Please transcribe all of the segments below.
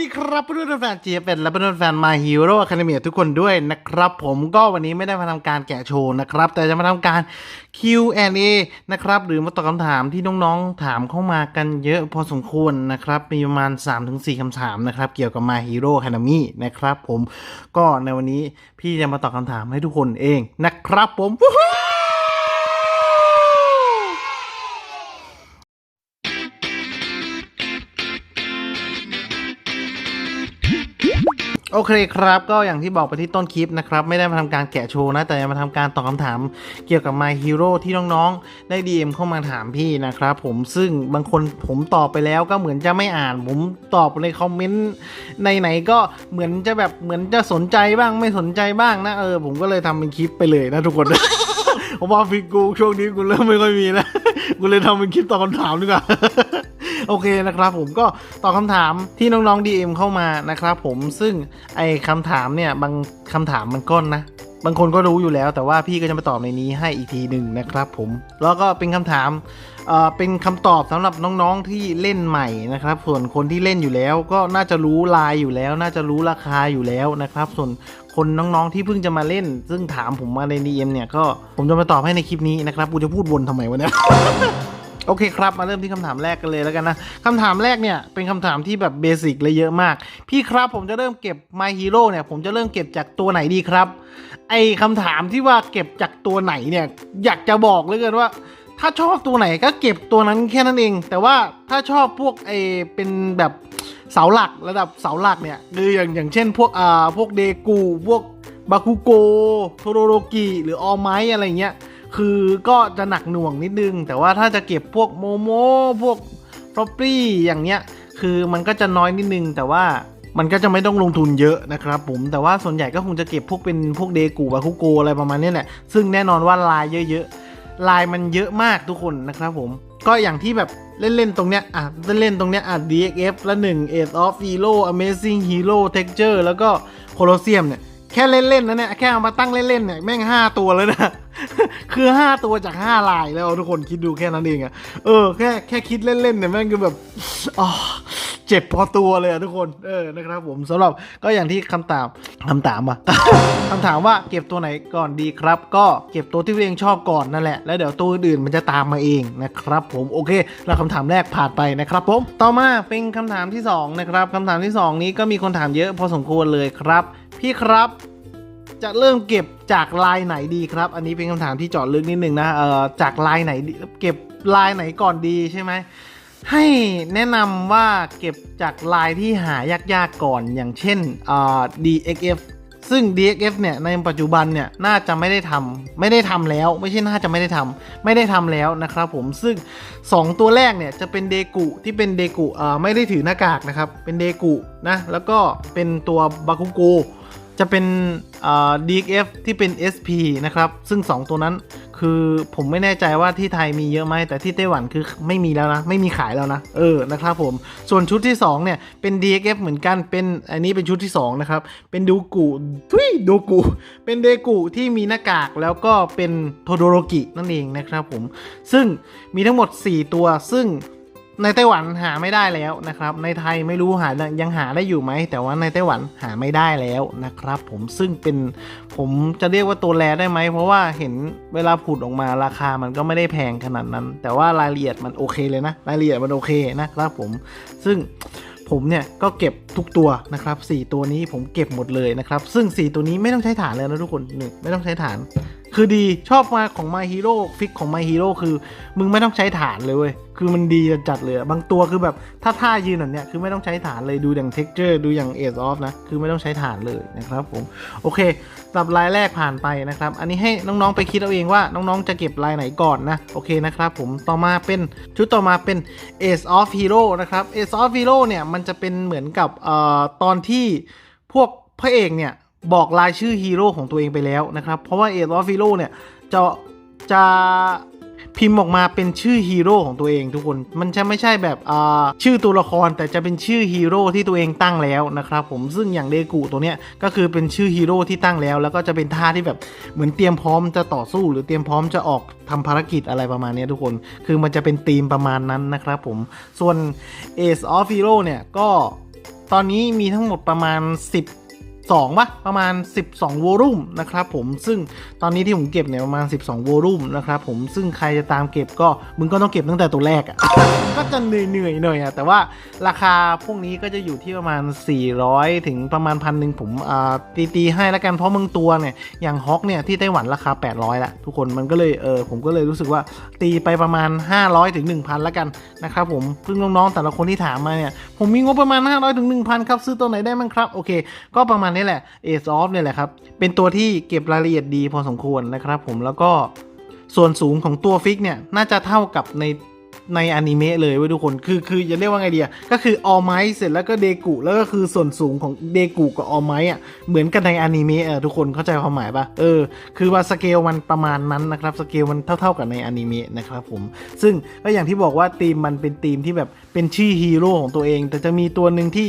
ดีครับเพื่อนๆแฟนจีเป็นและเพื่อนๆแฟน My Hero Academia ทุกคนด้วยนะครับ ผมก็วันนี้ไม่ได้มาทำการแกะโชว์นะครับ แต่จะมาทำการ Q&A นะครับ หรือมาตอบคำถามที่น้องๆถามเข้ามากันเยอะพอสมควรนะครับ มีประมาณ 3-4คำถามนะครับ เกี่ยวกับ My Hero Academy นะครับ ผมก็ในวันนี้พี่จะมาตอบคำถามให้ทุกคนเองนะครับ ผม โอเคครับก็อย่างที่บอกไปที่ต้นคลิปนะครับ ไม่ได้มาทำการแกะโชว์นะ แต่มาทำการตอบคำถามเกี่ยวกับ My Hero ที่น้องๆ ได้ DM เข้ามาถามพี่นะครับผมซึ่งบางคนผมตอบไปแล้วก็เหมือนจะไม่อ่าน ผมตอบในคอมเมนต์ในไหนๆก็เหมือนจะแบบเหมือนจะสนใจบ้างไม่สนใจบ้างนะเออผมก็เลยทำเป็นคลิปไปเลยนะทุกคนผมว่าฟิกกูช่วงนี้กูเริ่มไม่ค่อยมีแล้วกูเลยทำเป็นคลิปตอบคำถามดีกว่า โอเคนะครับผมก็ตอบคำถามที่น้องๆ DM เข้ามานะครับผมซึ่งไอ้คำถามเนี่ยบางคำถามมันก้นนะ บางคนก็รู้อยู่แล้ว แต่ว่าพี่ก็จะมาตอบในนี้ให้อีกทีหนึ่งนะครับผมแล้วก็เป็นคำถามเป็นคำตอบสำหรับน้องๆที่เล่นใหม่นะครับ ส่วนคนที่เล่นอยู่แล้วก็น่าจะรู้ลายอยู่แล้ว น่าจะรู้ราคาอยู่แล้วนะครับ ส่วนคนน้องๆที่เพิ่งจะมาเล่น ซึ่งถามผมมาใน DM เนี่ยก็ผมจะมาตอบให้ในคลิปนี้นะครับกูจะพูดวนทำไมวะเนี่ย โอเคครับ มาเริ่มที่คำถามแรกกันเลยแล้วกันนะคำถามแรกเนี่ยเป็นคำถามที่แบบเบสิกเลยเยอะมาก พี่ครับผมจะเริ่มเก็บ My Hero เนี่ย ผมจะเริ่มเก็บจากตัวไหนดีครับ ไอคำถามที่ว่าเก็บจากตัวไหนเนี่ย อยากจะบอกเลยกันว่า ถ้าชอบตัวไหนก็เก็บตัวนั้นแค่นั้นเอง แต่ว่าถ้าชอบพวกไอเป็นแบบเสาหลักระดับเสาหลักเนี่ยคืออย่างอย่างเช่นพวกอ่าพวกเดกูพวกบาคุโกโทโรโรกิหรือออไมอะไรเงี้ย คือก็จะหนักหน่วงนิดนึง แต่ว่าถ้าจะเก็บพวกโมโมพวกฟลอปปี้อย่างเงี้ย คือมันก็จะน้อยนิดนึง แต่ว่ามันก็จะไม่ต้องลงทุนเยอะนะครับผม แต่ว่าส่วนใหญ่ก็คงจะเก็บพวกเป็นพวกเดกูบาคุโกอะไรประมาณนี้แหละ ซึ่งแน่นอนว่าลายเยอะๆ ลายมันเยอะมากทุกคนนะครับผม ก็อย่างที่แบบเล่นๆ ตรงเนี้ย อะ เล่นๆ ตรงเนี้ย อะ DXF ละ1 Ace of Hero Amazing Hero Texture แล้วก็ Colosseum เนี่ย แค่เล่นๆ นะเนี่ย แค่เอามาตั้งเล่นๆ เนี่ย แม่ง 5 ตัวแล้วนะ คือ5ตัวจาก5ลายแล้วทุกคนคิดดูแค่นั้นเองอะเออแค่แค่คิดเล่นๆเนี่ยแม่งคือแบบอ๋อเจ็บพอตัวเลยอะทุกคนเออนะครับผมสำหรับก็อย่างที่คำถามคำถามอะคำถามว่าเก็บตัวไหนก่อนดีครับ ก็เก็บตัวที่ตัวเองชอบก่อนนั่นแหละแล้วเดี๋ยวตัวอื่นๆมันจะตามมาเองนะครับ ผมโอเคแล้วคำถามแรกผ่านไปนะครับผมต่อมาเป็นคำถามที่สองนะครับคำถามที่สองนี้ก็มีคนถามเยอะพอสมควรเลยครับ พี่ครับ จะเริ่มเก็บจากลายไหนดีครับ อันนี้เป็นคำถามที่เจาะลึกนิดนึงนะเอ่อจากลายไหนเก็บลายไหนก่อนดีใช่ไหมให้แนะนำว่าเก็บจากลายที่หายากๆก่อนอย่างเช่นเอ่อ DXF ซึ่ง DXF เนี่ยในปัจจุบันเนี่ยน่าจะไม่ได้ทำไม่ได้ทำแล้ว ไม่ใช่น่าจะไม่ได้ทำไม่ได้ทำแล้วนะครับผมซึ่ง 2 ตัวแรกเนี่ยจะเป็นเดกุที่เป็นเดกุเอ่อไม่ได้ถือหน้ากากนะครับเป็นเดกุนะแล้วก็เป็นตัวบาคุโก จะเป็น DXF ที่เป็น SP นะครับ ซึ่ง 2 ตัวนั้นคือผมไม่แน่ใจว่าที่ไทยมีเยอะไหมแต่ที่ไต้หวันคือไม่มีแล้วนะ ไม่มีขายแล้วนะ เออนะครับผม ส่วนชุดที่ 2 เนี่ย เป็น DXF เหมือนกันเป็นอันนี้เป็นชุดที่ 2 นะครับ เป็นดูกุทุยดูกุเป็นเดกุที่มีหน้ากากแล้วก็เป็นโทโดโรกินั่นเองนะครับผมซึ่งมีทั้งหมด 4 ตัวซึ่ง ในไต้หวันหาไม่ได้แล้วนะครับ ในไทยไม่รู้หายังหาได้อยู่ไหม แต่ว่าในไต้หวันหาไม่ได้แล้วนะครับ ผมซึ่งเป็นผมจะเรียกว่าตัวแรได้ไหม เพราะว่าเห็นเวลาผุดออกมาราคามันก็ไม่ได้แพงขนาดนั้น แต่ว่ารายละเอียดมันโอเคเลยนะ รายละเอียดมันโอเคนะครับผม ซึ่งผมเนี่ยก็เก็บทุกตัวนะครับ 4 ตัวนี้ผมเก็บหมดเลยนะครับ ซึ่ง 4 ตัวนี้ไม่ต้องใช้ฐานเลยนะทุกคนหนึ่งไม่ต้องใช้ฐาน คือดีชอบมาของ My Hero ฟิกของ My Hero คือ มึงไม่ต้องใช้ฐานเลยเว้ย คือมันดีจัดเลย บางตัวคือแบบถ้าท่ายืนแบบเนี้ยคือไม่ต้องใช้ฐานเลยดูอย่าง texture ดูอย่าง Ace of นะ คือไม่ต้องใช้ฐานเลยนะครับผม โอเคสับลายแรกผ่านไปนะครับ อันนี้ให้น้องๆไปคิดเอาเองว่าน้องๆจะเก็บลายไหนก่อนนะ โอเคนะครับผมต่อมาเป็นชุดต่อมาเป็น Ace of Hero นะครับ Ace of Hero เนี่ยมันจะเป็นเหมือนกับเอ่อตอนที่พวกพระเอกเนี่ย บอกรายชื่อฮีโร่ของตัวเองไปแล้วนะครับ เพราะว่า Ace of Hero เนี่ยจะจะพิมพ์ออกมาเป็นชื่อฮีโร่ของตัวเองทุกคน มันจะไม่ใช่แบบอ่าชื่อตัวละครแต่จะเป็นชื่อฮีโร่ที่ตัวเองตั้งแล้วนะครับผมซึ่งอย่างเดกูตัวเนี้ยก็คือเป็นชื่อฮีโร่ที่ตั้งแล้ว แล้วก็จะเป็นท่าที่แบบเหมือนเตรียมพร้อมจะต่อสู้ หรือเตรียมพร้อมจะออกทำภารกิจอะไรประมาณนี้ทุกคน คือมันจะเป็นธีมประมาณนั้นนะครับผมส่วน Ace of Hero เนี่ยก็ตอนนี้มีทั้งหมดประมาณ 12ปะประมาณ 12วอลุ่มนะครับผมซึ่งตอนนี้ที่ผมเก็บเนี่ยประมาณ 12วอลุ่มนะครับผมซึ่งใครจะตามเก็บก็มึงก็ต้องเก็บตั้งแต่ตัวแรกอะก็จะเหนื่อยเหนื่อยๆหน่อยอะแต่ว่าราคาพวกนี้ก็จะอยู่ที่ประมาณ 400 ถึงประมาณพันหนึ่งผมตีตีให้แล้วกันเพราะมึงตัวเนี่ยอย่างฮอกเนี่ยที่ไต้หวันราคา 800ละทุกคนมันก็เลยเออผมก็เลยรู้สึกว่าตีไปประมาณ 500ถึง1,000แล้วกันนะครับผมซึ่งน้องๆแต่ละคนที่ถามมาเนี่ยผมมีงบประมาณ 500ถึง1,000ครับซื้อตัวไหนได้มั้งครับโอเค ก็ประมาณนี้แหละ Ace of เนี่ยแหละครับ เป็นตัวที่เก็บรายละเอียดดีพอสมควรนะครับผมแล้วก็ส่วนสูงของตัวฟิกเนี่ย น่าจะเท่ากับในในอนิเมะเลยเว้ยทุกคน คือคือจะเรียกว่าไงเดีอะก็คือออไมเสร็จแล้วก็เดกุแล้วก็คือส่วนสูงของเดกุกับออไมอะเหมือนกันในอนิเมะอะทุกคนเข้าใจความหมายปะเออ คือว่าสเกลมันประมาณนั้นนะครับสเกลมันเท่าๆกับในอนิเมะนะครับผม ซึ่งก็อย่างที่บอกว่าทีมมันเป็นทีมที่แบบ เป็นชื่อฮีโร่ของตัวเอง แต่จะมีตัวหนึ่งที่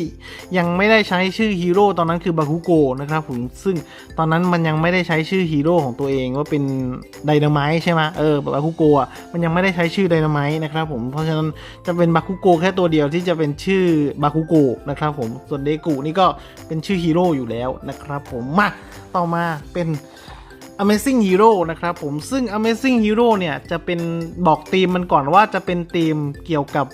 ยังไม่ได้ใช้ชื่อฮีโร่ตอนนั้นคือบาคุโกะนะครับผมซึ่งตอนนั้นมันยังไม่ได้ใช้ชื่อฮีโร่ของตัวเองว่าเป็นไดนาไมต์ใช่ไหมเออบาคุโกะมันยังไม่ได้ใช้ชื่อไดนาไมต์นะครับผมเพราะฉะนั้นจะเป็นบาคุโกะแค่ตัวเดียวที่จะเป็นชื่อบาคุโกะนะครับผมส่วนเดกุนี่ก็เป็นชื่อฮีโร่อยู่แล้วนะครับผมมาต่อมาเป็น Amazing Hero นะครับผมซึ่ง Amazing Hero เนี่ย จะเป็นบอกธีมมันก่อนว่าจะเป็นธีมเกี่ยวกับ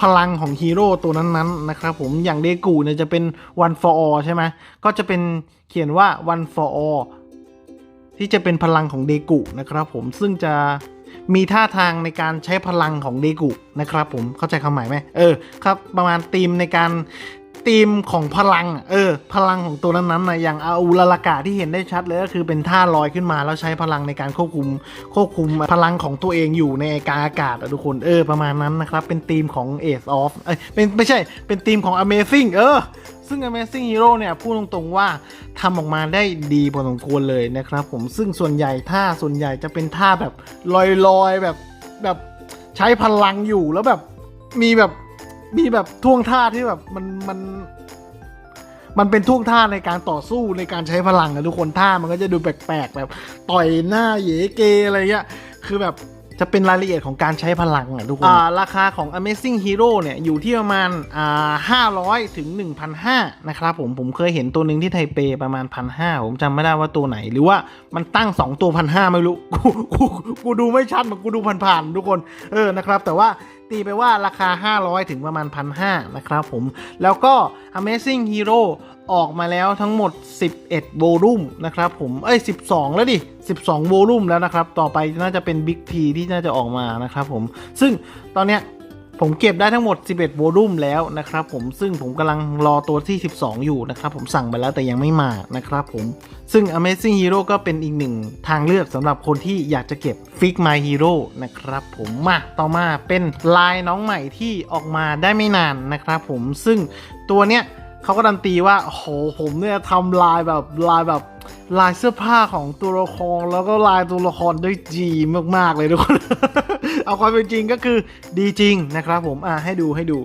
พลังของฮีโร่ตัวนั้นๆนะครับผมอย่างเดกูเนี่ยจะเป็น one for all ใช่ไหมก็จะเป็นเขียนว่า one for all ที่จะเป็นพลังของเดกุนะครับผมซึ่งจะมีท่าทางในการใช้พลังของเดกุนะครับผมเข้าใจความหมายไหมเออครับประมาณธีมในการ ธีมของพลัง เออ พลังของตัวนั้นๆนะอย่างอาอูลารากะที่เห็นได้ชัดเลยก็คือเป็นท่าลอยขึ้นมาแล้วใช้พลังในการควบคุมควบคุมพลังของตัวเองอยู่ในกาอากาศอะทุกคนเออประมาณนั้นนะครับ เป็นธีมของ Ace of เอ้ยเป็นไม่ใช่เป็นธีมของ Amazing เออซึ่ง Amazing Hero เนี่ยพูดตรงๆว่าทำออกมาได้ดีพอสมควรเลยนะครับผมซึ่งส่วนใหญ่ท่าส่วนใหญ่จะเป็นท่าแบบลอยๆแบบแบบใช้พลังอยู่แล้วแบบมีแบบ มีแบบท่วงท่าที่แบบมันมัน มันเป็นท่วงท่าในการต่อสู้ในการใช้พลังอะทุกคนท่ามันก็จะดูแปลกๆแบบ ต่อยหน้าเยเกอะไรเงี้ยคือแบบจะเป็นรายละเอียดของการใช้พลังอะทุกคนอ่าราคาของ Amazing Hero เนี่ย อยู่ที่ประมาณอ่า500 ถึง 1,500 นะครับผม ผมเคยเห็นตัวหนึ่งที่ไทเปประมาณ 1,500 ผมจำไม่ได้ว่าตัวไหน หรือว่ามันตั้ง 2 ตัว 1,500 ไม่รู้ กู กู กูดูไม่ชัดเหมือนกูดูผ่านๆ ทุกคน เออ นะครับ แต่ว่า ตีไปว่าราคา 500 ถึงประมาณ 1,500 นะครับผม แล้วก็ Amazing Hero ออกมาแล้วทั้งหมด 11 โวลูมนะครับผม เอ้ย 12 แล้วดิ 12 โวลูมแล้วนะครับ ต่อไปน่าจะเป็น Big T ที่น่าจะออกมานะครับผม ซึ่งตอนเนี้ย ผมเก็บได้ทั้งหมด 11 โวลูมแล้วนะครับผมซึ่งผมกำลังรอตัวที่ 12 อยู่นะครับผมสั่งไปแล้วแต่ยังไม่มานะครับผมซึ่ง Amazing Hero ก็เป็นอีกหนึ่งทางเลือกสำหรับคนที่อยากจะเก็บ Fix My Hero นะครับผมมาต่อมาเป็นลายน้องใหม่ที่ออกมาได้ไม่นานนะครับผมซึ่งตัวเนี้ยเขาก็ดันตีว่าโอ้โหผมเนี่ยทำลายแบบลายแบบ ลายเสื้อผ้าของตัวละครแล้วก็ลายตัวละครด้วยจีมาก ๆ เลยทุกคน เอาความเป็นจริงก็คือดีจริงนะครับผมอ่าให้ดูให้ดู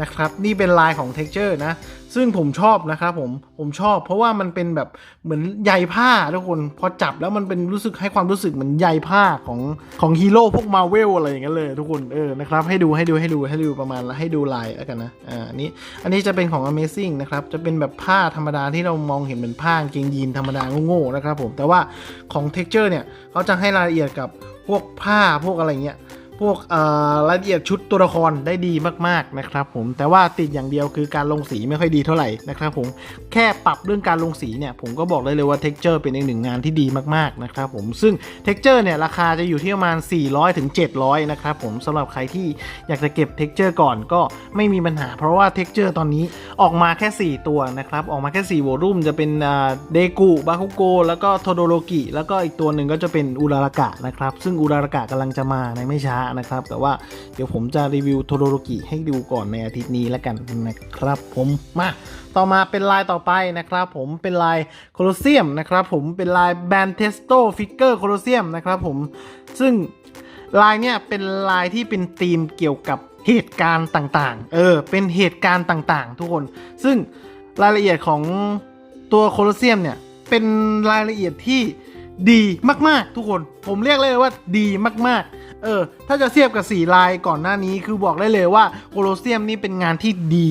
นะครับ นี่เป็นลายของ texture นะ ซึ่งผมชอบนะครับผมผมชอบ เพราะว่ามันเป็นแบบเหมือนใยผ้าทุกคน พอจับแล้วมันเป็นรู้สึกให้ความรู้สึกเหมือนใยผ้าของของฮีโร่พวกมาเวลอะไรอย่างเงี้ยเลยทุกคนเออนะครับให้ดูให้ดูให้ดูให้ดูประมาณให้ดูลายแล้วกันนะอ่าอันนี้อันนี้จะเป็นของ Amazing นะครับจะเป็นแบบผ้าธรรมดาที่เรามองเห็นเป็นผ้ากางเกงยีนธรรมดาโง่ๆนะครับผมแต่ว่าของ texture เนี่ยเขาจะให้รายละเอียดกับพวกผ้าพวกอะไรเงี้ย พวกรายละเอียดชุดตัวละครได้ดีมากๆนะครับผมแต่ว่าติดอย่างเดียวคือการลงสีไม่ค่อยดีเท่าไหร่นะครับผมแค่ปรับเรื่องการลงสีเนี่ยผมก็บอกได้เลยว่า Texture เป็นอีกหนึ่งงานที่ดีมากๆนะครับผมซึ่ง Texture เนี่ยราคาจะอยู่ที่ประมาณ 400ถึง700นะครับผมสำหรับใครที่อยากจะเก็บ Texture ก่อนก็ไม่มีปัญหา เพราะว่า Texture ตอนนี้ออกมาแค่ 4 ตัวนะครับออกมาแค่4โวลุ่มจะเป็นเดกุบาคุโกแล้วก็โทโดโรกิแล้วก็อีกตัวหนึ่งก็จะเป็นอุรารากะนะครับซึ่งอุรารากะกำลังจะมาในไม่ช้านะครับ แต่ว่าเดี๋ยวผมจะรีวิวโทโดโรกิให้ดูก่อนในอาทิตย์นี้แล้วกันนะครับ ผมมาต่อมาเป็นลายต่อไปนะครับ ผมเป็นลายโคลอเซียมนะครับผมเป็นลายแบนเทสโตฟิกเกอร์โคลอเซียมนะครับผมซึ่งลายเนี่ยเป็นลายที่เป็นธีมเกี่ยวกับเหตุการณ์ต่างๆ เออ เป็นเหตุการณ์ต่างๆ ทุกคน ซึ่งรายละเอียดของตัวโคลอเซียมเนี่ย เป็นรายละเอียดที่ดีมากๆ ทุกคน ผมเรียกเลยว่าดีมากๆ เออ ถ้าจะเทียบกับสีลายก่อนหน้านี้คือบอกได้เลยว่าโคโลเซียมนี่เป็นงานที่ดี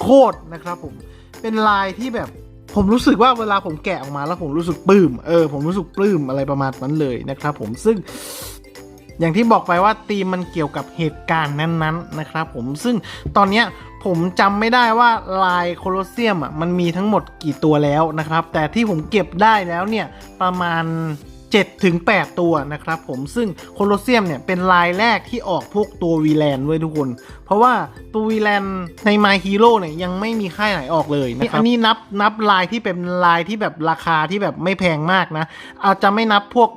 โคตรๆนะครับผม เป็นลายที่แบบผมรู้สึกว่าเวลาผมแกะออกมาแล้วผมรู้สึกปลื้ม เออ ผมรู้สึกปลื้มอะไรประมาณนั้นเลยนะครับผม ซึ่ง อย่างที่บอกไปว่าธีมมันเกี่ยวกับเหตุการณ์นั้นๆนะครับผม ซึ่งตอนเนี้ยผมจำไม่ได้ว่าลายโคลอสเซียมอะมันมีทั้งหมดกี่ตัวแล้วนะครับ แต่ที่ผมเก็บได้แล้วเนี่ยประมาณ 7ถึง8ตัวนะครับผมซึ่งโคลอสเซียมเนี่ยเป็นลายแรกที่ออกพวกตัววีแลนด้วยทุกคน เพราะว่าตัววีแลนใน My Hero เนี่ยยังไม่มีค่ายไหนออกเลยนะครับอันนี้นับนับลายที่เป็นลายที่แบบราคาที่แบบไม่แพงมากนะ อาจจะไม่นับพวก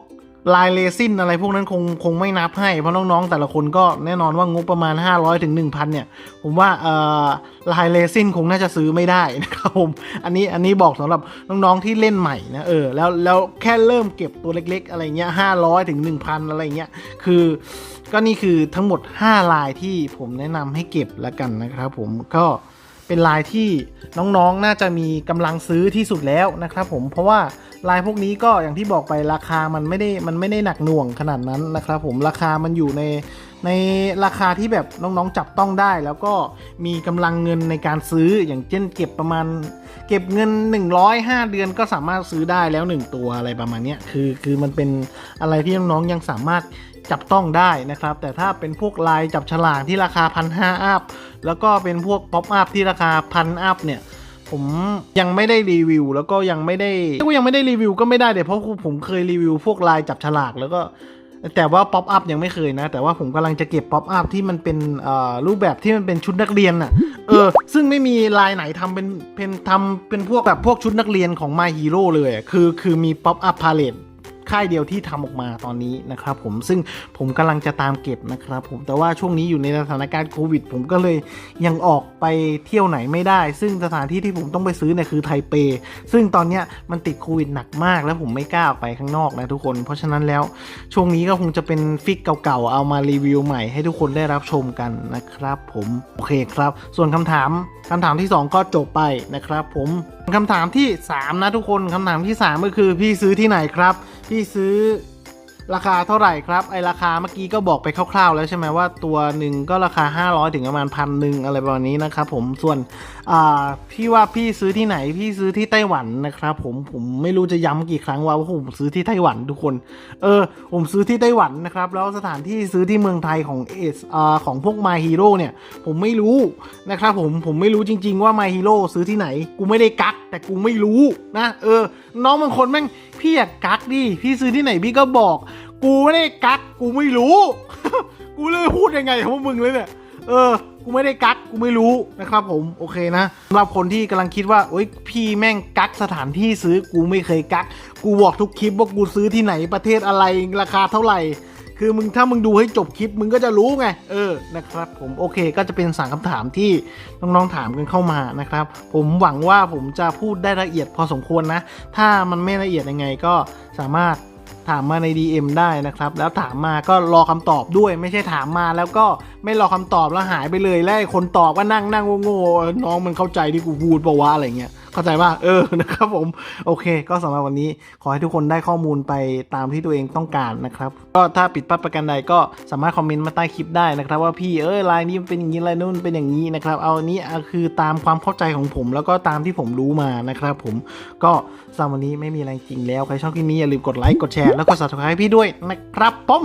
ลายเลซินอะไรพวกนั้นคงคงไม่นับให้ เพราะน้องๆ แต่ละคนก็แน่นอนว่างบประมาณ 500ถึง1,000 เนี่ย ผมว่าเอ่อลายเลซินคงน่าจะซื้อไม่ได้นะครับผม อันนี้อันนี้บอกสำหรับน้องๆที่เล่นใหม่นะเออแล้วแล้วแค่เริ่มเก็บตัวเล็กๆ อะไรเงี้ย500ถึง1,000 อะไรเงี้ยคือก็นี่คือทั้งหมด 5 ลายที่ผมแนะนำให้เก็บแล้วกันนะครับผมก็เป็นลายที่น้องๆน่าจะมีกำลังซื้อที่สุดแล้วนะครับผมเพราะว่า ลายพวกนี้ก็อย่างที่บอกไปราคามันไม่ได้มันไม่ได้หนักหน่วงขนาดนั้นนะครับผมราคามันอยู่ในในราคาที่แบบน้องๆจับต้องได้ แล้วก็มีกำลังเงินในการซื้ออย่างเช่นเก็บประมาณ เก็บเงิน 105 เดือนก็สามารถซื้อได้แล้ว 1 ตัวอะไรประมาณนี้คือคือมันเป็นอะไรที่น้องๆยังสามารถจับต้องได้นะครับ แต่ถ้าเป็นพวกลายจับฉลากที่ราคาพันห้าอัพแล้วก็เป็นพวกป๊อปอัพที่ราคาพันอัพเนี่ย ผมยังไม่ได้รีวิว แล้วก็ยังไม่ได้ก็ยังไม่ได้รีวิวก็ไม่ได้เดี๋ยวเพราะผมเคยรีวิวพวกลายจับฉลากแล้วก็แต่ว่าป๊อปอัพยังไม่เคยนะ แต่ว่าผมกำลังจะเก็บป๊อปอัพที่มันเป็นรูปแบบที่มันเป็นชุดนักเรียนน่ะเออ ซึ่งไม่มีลายไหนทำเป็นเป็นทำเป็นพวกแบบพวกชุดนักเรียนของ My Hero เลย คือคือมีป๊อปอัพพาเลต ค่ายเดียวที่ทำออกมาตอนนี้นะครับผมซึ่งผมกำลังจะตามเก็บนะครับผมแต่ว่าช่วงนี้อยู่ในสถานการณ์โควิด ผมก็เลยยังออกไปเที่ยวไหนไม่ได้ ซึ่งสถานที่ที่ผมต้องไปซื้อเนี่ยคือไทเป ซึ่งตอนเนี้ยมันติดโควิดหนักมาก แล้วผมไม่กล้าออกไปข้างนอกนะทุกคน เพราะฉะนั้นแล้วช่วงนี้ก็คงจะเป็นฟิกเก่าๆเอามารีวิวใหม่ให้ทุกคนได้รับชมกันนะครับ ผมโอเคครับ ส่วนคำถามคำถามที่ 2 ก็จบไปนะครับ ผมคำถามที่ 3 นะทุกคนคำถามที่ 3 ก็คือพี่ซื้อที่ไหนครับ พี่ซื้อ ราคาเท่าไหร่ครับ ไอราคาเมื่อกี้ก็บอกไปคร่าวๆ แล้วใช่ไหมว่าตัวหนึ่งก็ราคา 500 ถึงประมาณพันหนึ่งอะไรประมาณนี้นะครับผมส่วนพี่ว่าพี่ซื้อที่ไหนพี่ซื้อที่ไต้หวันนะครับผมผมไม่รู้จะย้ำกี่ครั้งว่าผมซื้อที่ไต้หวันทุกคน เออ ผมซื้อที่ไต้หวันนะครับ แล้วสถานที่ซื้อที่เมืองไทยของเอสอของพวก My Hero เนี่ย ผมไม่รู้นะครับผมผมไม่รู้จริง ๆว่า My Hero ซื้อที่ไหน กูไม่ได้กัก แต่กูไม่รู้นะ เออ น้องบางคนแม่งพี่อยากกักดิพี่ซื้อที่ไหนพี่ก็บอก กูไม่ได้กักกูไม่รู้ กูเลยพูดยังไงกับพวกมึงเลยเนี่ย เออ กูไม่ได้กักกูไม่รู้นะครับ ผม โอเคนะสำหรับคนที่กำลังคิดว่าโอ๊ยพี่แม่งกักสถานที่ซื้อกูไม่เคยกัก กูบอกทุกคลิปว่ากูซื้อที่ไหนประเทศอะไรราคาเท่าไหร่คือมึงถ้ามึงดูให้จบคลิปมึงก็จะรู้ไง เออนะครับ ผมโอเคก็จะเป็นสามคำถามที่น้องๆถามกันเข้ามานะครับ ผมหวังว่าผมจะพูดได้ละเอียดพอสมควรนะ ถ้ามันไม่ละเอียดยังไงก็สามารถ ถามมาใน DM ได้นะครับ แล้วถามมาก็รอคำตอบด้วย ไม่ใช่ถามมาแล้วก็ไม่รอคำตอบแล้วหายไปเลย แล้วคนตอบก็นั่งนั่งโง่ๆน้องมันเข้าใจที่กูพูดปะวะอะไรเงี้ย เข้าใจป่ะเออนะครับผมโอเค ก็สำหรับวันนี้ขอให้ทุกคนได้ข้อมูลไปตามที่ตัวเองต้องการนะครับก็ถ้าผิดพลาดประการใดก็สามารถคอมเมนต์มาใต้คลิปได้นะครับ ว่าพี่เอ้ยลายนี้มันเป็นอย่างนี้ลายนู้นเป็นอย่างนี้นะครับ เอาอันนี้คือตามความเข้าใจของผม แล้วก็ตามที่ผมรู้มานะครับ ผมก็สำหรับวันนี้ไม่มีอะไรจริงแล้วใครชอบคลิปนี้อย่าลืมกดไลค์กดแชร์แล้วก็ subscribe ให้พี่ด้วยนะครับผม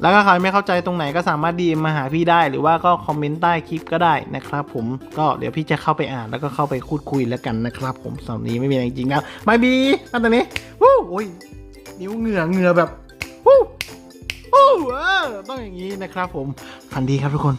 แล้วก็ใครไม่เข้าใจตรงไหนก็สามารถดีมาหาพี่ได้หรือว่าก็คอมเมนต์ใต้คลิปก็ได้นะครับผมก็เดี๋ยวพี่จะเข้าไปอ่านแล้วก็เข้าไปคูดคุยแล้วกันนะครับ ผมสำหรับนี้ไม่มีอะไรจริงแล้วบายบีอันตอนนี้วู้โอ้ยนิ้วเหงื่อเหงื่อแบบวู้วู้เออต้องอย่างนี้นะครับผมฝันดีครับทุกคน